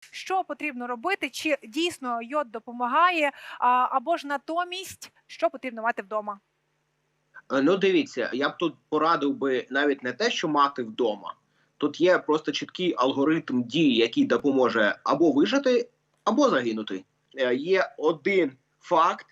Що потрібно робити? Чи дійсно йод допомагає? Або ж натомість, що потрібно мати вдома? Е, Ну, дивіться, я б тут порадив би навіть не те, що мати вдома. Тут є просто чіткий алгоритм дії, який допоможе або вижити, або загинути. Е, Є один факт,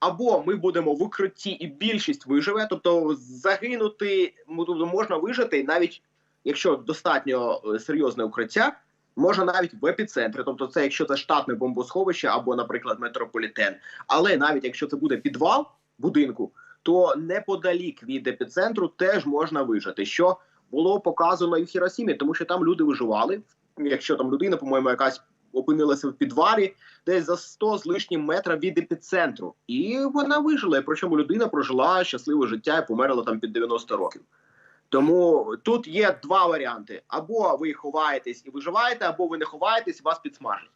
або ми будемо в укритті, і більшість виживе, тобто загинути ну, тобто можна вижити, навіть якщо достатньо е, серйозне укриття, можна навіть в епіцентрі, тобто це якщо це штатне бомбосховище або, наприклад, метрополітен. Але навіть якщо це буде підвал будинку, то неподалік від епіцентру теж можна вижити, що було показано і в Хіросімі, тому що там люди виживали. Якщо там людина, по-моєму, якась опинилася в підвалі, десь за 100 з лишнім метра від епіцентру, і вона вижила. Причому людина прожила щасливе життя і померла там під 90 років. Тому тут є два варіанти: або ви ховаєтесь і виживаєте, або ви не ховаєтесь, і вас підсмажать.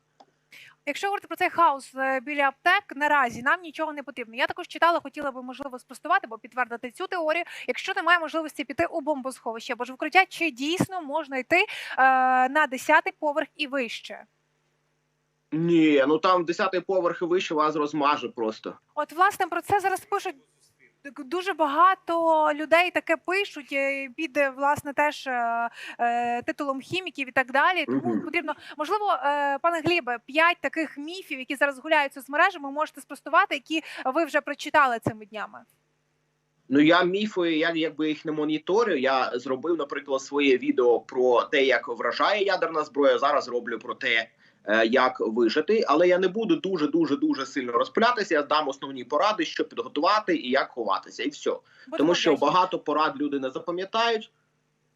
Якщо говорити про цей хаос е, біля аптек, наразі нам нічого не потрібно. Я також читала, хотіла би можливо спростувати або підтвердити цю теорію. Якщо немає можливості піти у бомбосховище або ж в укриття, чи дійсно можна йти е, на 10-й поверх і вище? Ні, ну там 10-й поверх і вище вас розмаже просто. От, власне, про це зараз пишуть. Дуже багато людей таке пишуть е, під е, власне теж е, титулом хіміків і так далі. Тому угу. потрібно можливо, пане Глібе, п'ять таких міфів, які зараз гуляють з мережами, можете спростувати, які ви вже прочитали цими днями. Ну я міфи, я якби їх не моніторю. Я зробив, наприклад, своє відео про те, як вражає ядерна зброя. Зараз роблю про те, е, як вижити. Але я не буду дуже дуже дуже сильно розпилятися. Я дам основні поради, що підготувати і як ховатися, і все. Будемо Тому що багато порад люди не запам'ятають.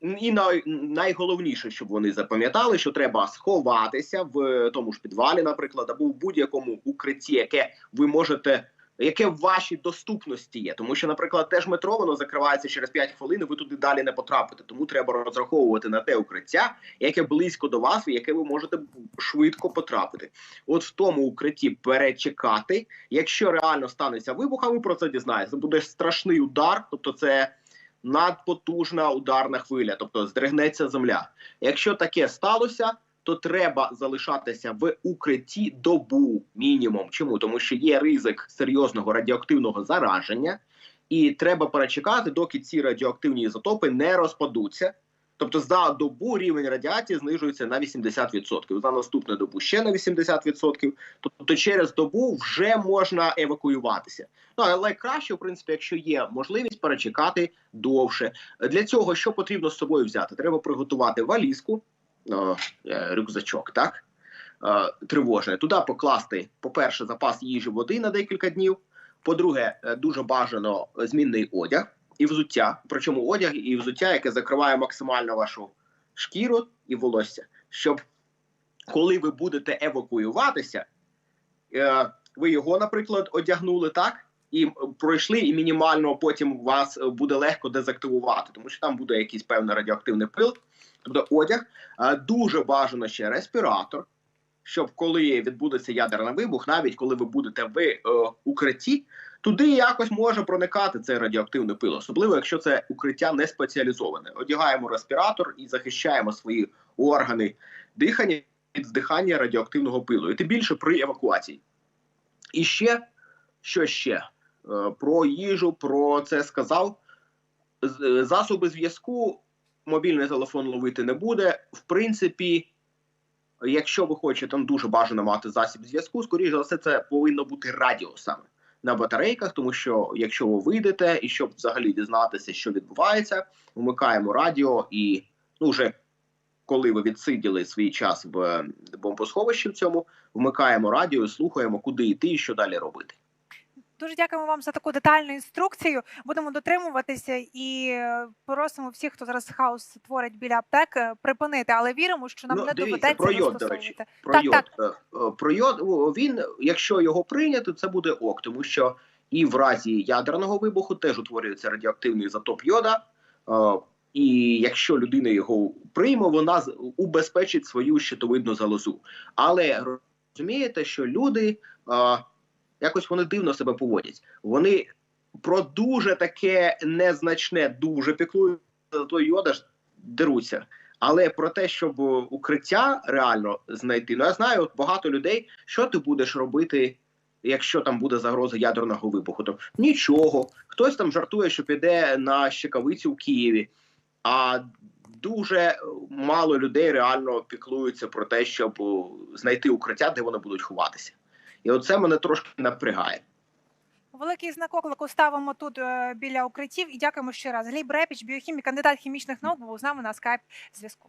І най, найголовніше, щоб вони запам'ятали, що треба сховатися в тому ж підвалі, наприклад, або в будь-якому укритті, яке ви можете, яке в вашій доступності є. Тому що, наприклад, теж метро воно закривається через 5 хвилин, і ви туди далі не потрапите. Тому треба розраховувати на те укриття, яке близько до вас, і яке ви можете швидко потрапити. От в тому укритті перечекати. Якщо реально станеться вибух, а ви про це дізнаєтеся, буде страшний удар, тобто це надпотужна ударна хвиля, тобто здригнеться земля. Якщо таке сталося, то треба залишатися в укритті добу мінімум. Чому? Тому що є ризик серйозного радіоактивного зараження, і треба перечекати, доки ці радіоактивні ізотопи не розпадуться. Тобто за добу рівень радіації знижується на 80%, за наступну добу ще на 80%. Тобто через добу вже можна евакуюватися. Ну але краще, в принципі, якщо є можливість перечекати довше. Для цього що потрібно з собою взяти? Треба приготувати валізку, рюкзачок, так е, тривожне. Туди покласти, по-перше, запас їжі води на декілька днів. По-друге, е, дуже бажано змінний одяг і взуття. Причому одяг і взуття, яке закриває максимально вашу шкіру і волосся, щоб коли ви будете евакуюватися, е, ви його, наприклад, одягнули так. І пройшли, і мінімально потім вас е, буде легко дезактивувати, тому що там буде якийсь певний радіоактивний пил. Тобто одяг Е, дуже бажано ще респіратор, щоб коли відбудеться ядерний вибух, навіть коли ви будете в е, укритті, туди якось може проникати цей радіоактивний пил, особливо якщо це укриття не спеціалізоване. Одягаємо респіратор і захищаємо свої органи дихання від здихання радіоактивного пилу, і тим більше при евакуації. І ще що ще Е, про їжу, про це сказав. Засоби зв'язку мобільний телефон ловити не буде. В принципі, якщо ви хочете там дуже бажано мати засіб зв'язку, скоріше за все, це повинно бути радіо саме на батарейках, тому що якщо ви вийдете і щоб взагалі дізнатися, що відбувається, вмикаємо радіо і ну вже. Коли ви відсиділи свій час в бомбосховищі в цьому, вмикаємо радіо, слухаємо, куди йти і що далі робити. Дуже дякуємо вам за таку детальну інструкцію. Будемо дотримуватися і просимо всіх, хто зараз хаос творить біля аптек, е, припинити. Але віримо, що нам Ну, не дивіться, доведеться про йод, до речі. Про Так, йод. так. Е, е, Про йод він, якщо його прийняти, це буде ок, тому що і в разі ядерного вибуху теж утворюється радіоактивний ізотоп йода. І якщо людина його прийме, вона убезпечить свою щитовидну залозу. Але розумієте, що люди якось вони дивно себе поводять. Вони про дуже таке незначне, дуже піклують за той йода деруться. Але про те, щоб укриття реально знайти, ну я знаю от багато людей, що ти будеш робити, якщо там буде загроза ядерного вибуху. То нічого. Хтось там жартує, що піде на щекавицю в Києві. А дуже мало людей реально піклуються про те, щоб знайти укриття, де вони будуть ховатися. І оце мене трошки напрягає. Великий знак оклику ставимо тут е, біля укриттів і дякуємо ще раз. Гліб Репіч, біохімік, кандидат хімічних наук, був з нами на скайп зв'язку.